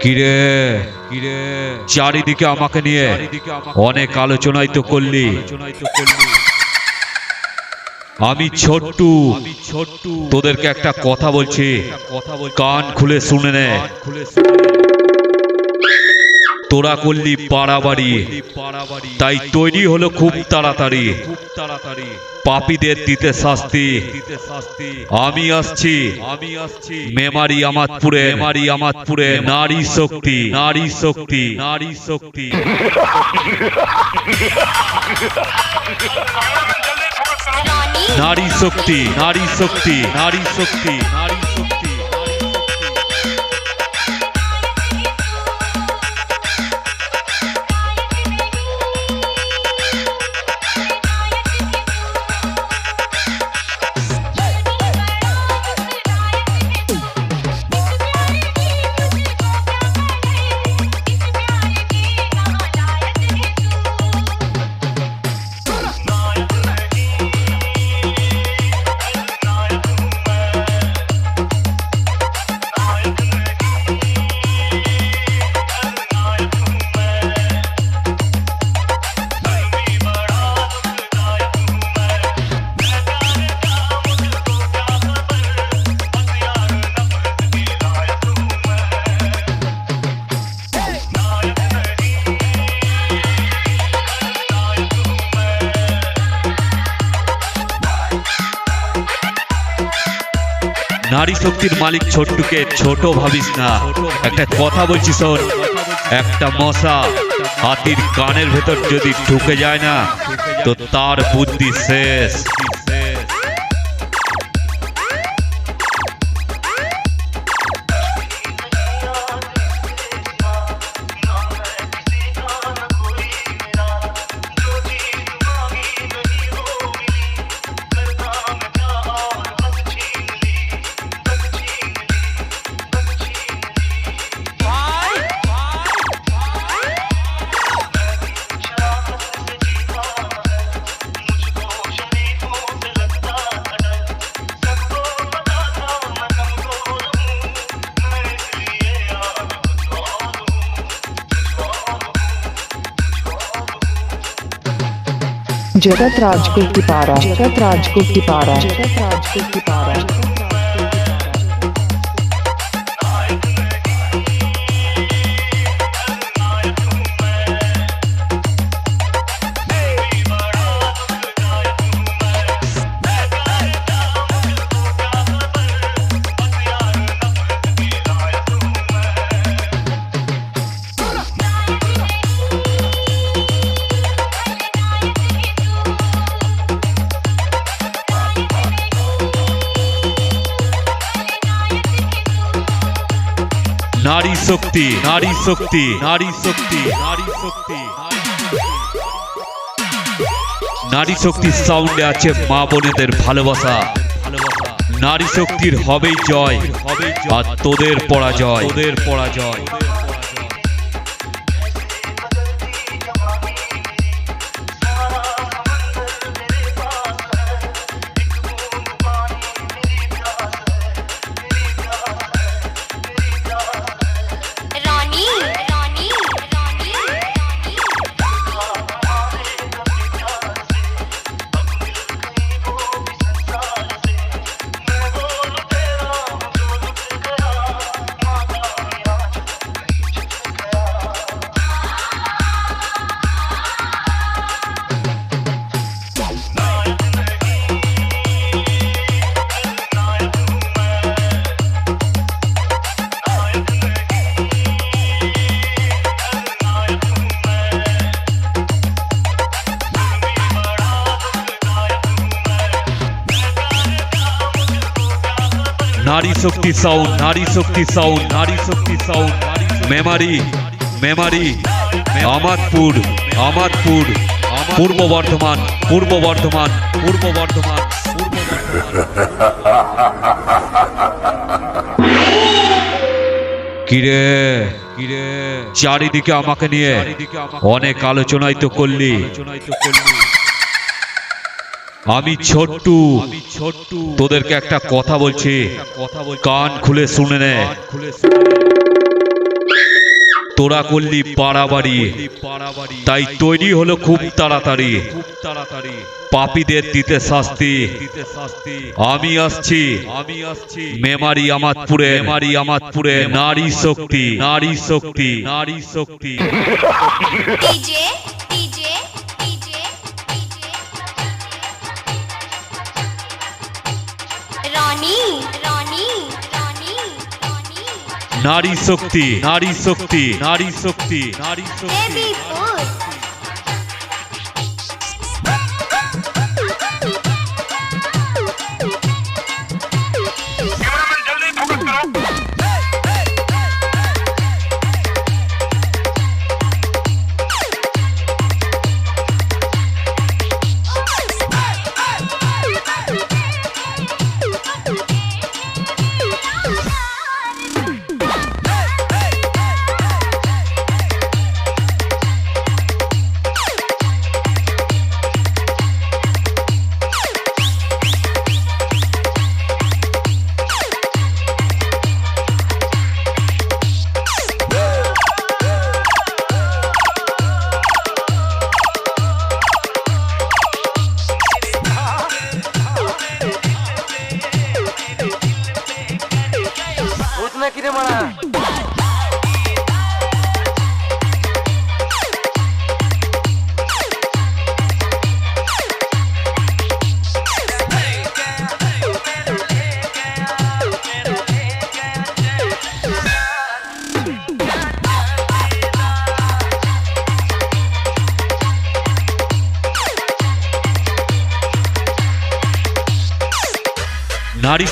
কিরে? কিরে চারিদিকে আমাকে নিয়ে অনেক আলোচনাই তো করলি। আমি ছোট্টু ছোট্টু তোদেরকে একটা কথা বলছি। কথা কান খুলে শুনে নে। তোরা করলি পাড়াবাড়ি। তাই তৈরি হলো খুব তাড়াতাড়ি। পাপীদের দিতে শাস্তি। দিতে শাস্তি আমি আসছি। আমি আসছি মেমারি আমাদপুরে। মেমারি আমাদপুরে। নারী শক্তি। নারী শক্তি। নারী শক্তি। নারী শক্তি। নারী শক্তি। নারী শক্তি। নারী নারী শক্তির মালিক ছোট্টুকে, ছোট ভাবিস না। একটা কথা বলছি শোন, একটা মশা হাতির কানের ভেতর যদি ঢুকে যায় না, তো তার বুদ্ধি শেষ। जगत राज को पारा। जगत राज को पारा। जगत राज को पारा। শক্তি নারী শক্তি নারী শক্তি নারী শক্তি নারী শক্তির সাউন্ডে আছে মা বোনেদের ভালোবাসা। নারী শক্তির হবেই জয় হবে আর তোদের পরাজয়। তোদের পরাজয়। শক্তি sound Nari Shakti sound Nari Shakti sound Memari Memari Amadpur Amadpur Purba Bardhaman পূর্ব বর্ধমান পূর্ব বর্ধমান কিরে? কিরে? চারিদিকে আমাকে নিয়ে অনেক আলোচনাই তো করলি। আমি ছোট্টু আমি ছোট্টু। তোদেরকে একটা কথা বলছি। কান খুলে শুনে নে। তোরা করলি পাড়াবাড়ি। তাই তৈরি হলো খুব তাড়াতাড়ি। পাপীদের দিতে শাস্তি। দিতে শাস্তি আমি আসছি। আমি আসছি মেমারি আমাদপুরে। মেমারি আমাদপুরে। নারী শক্তি। নারী শক্তি। নারী শক্তি। নারী শক্তি নারী শক্তি নারী শক্তি নারী শক্তি।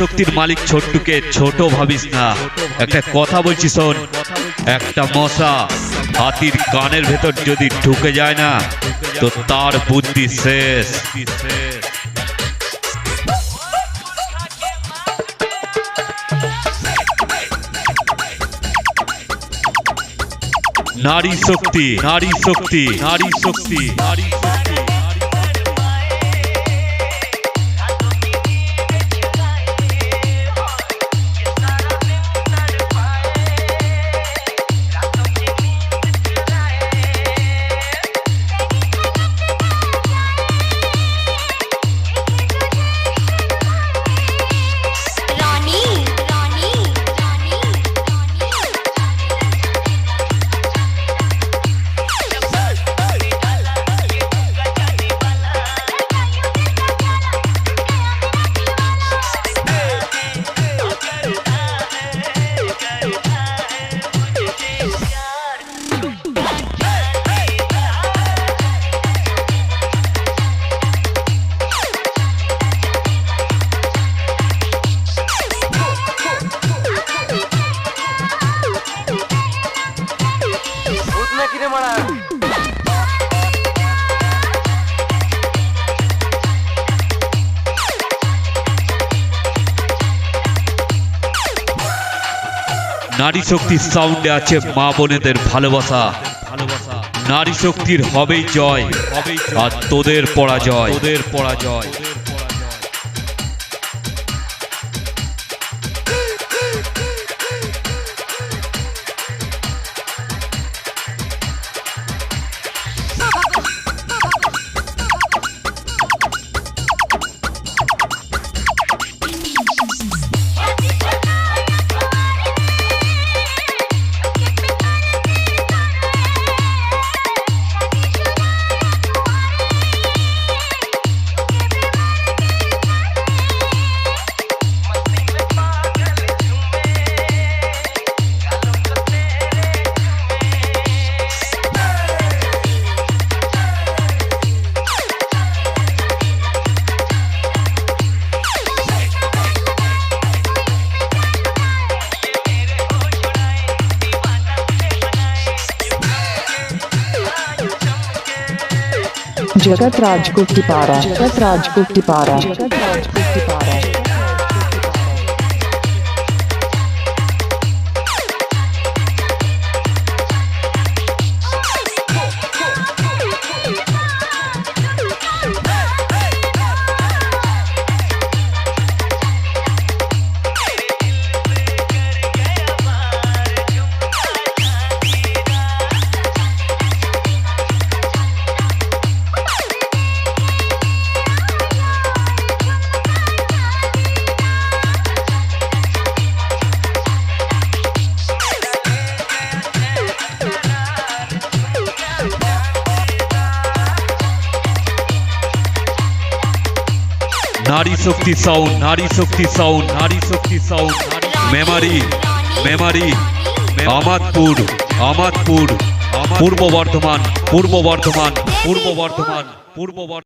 শক্তির মালিক ছোট্টুকে, ছোট ভাবিস না। একটা কথা বলছি শোন, একটা মশা হাতির কানের ভেতর যদি ঢুকে যায় না, তো তার বুদ্ধি শেষ। নারী শক্তি নারী শক্তি নারী শক্তি নারী শক্তি। ভূত না মারা? নারী শক্তির সাউন্ডে আছে মা বোনেদের ভালোবাসা। ভালোবাসা নারী শক্তির হবেই জয় হবেই আর তোদের পরাজয় তোদের পরাজয়। जगत राज को टिपारा जगत राज को टिपारा जगत राज को নারী Shakti sound Nari Shakti sound Nari Shakti sound Memari Memari Amadpur Amadpur Purba Bardhaman পূর্ব বর্ধমান পূর্ব বর্ধমান, পূর্ব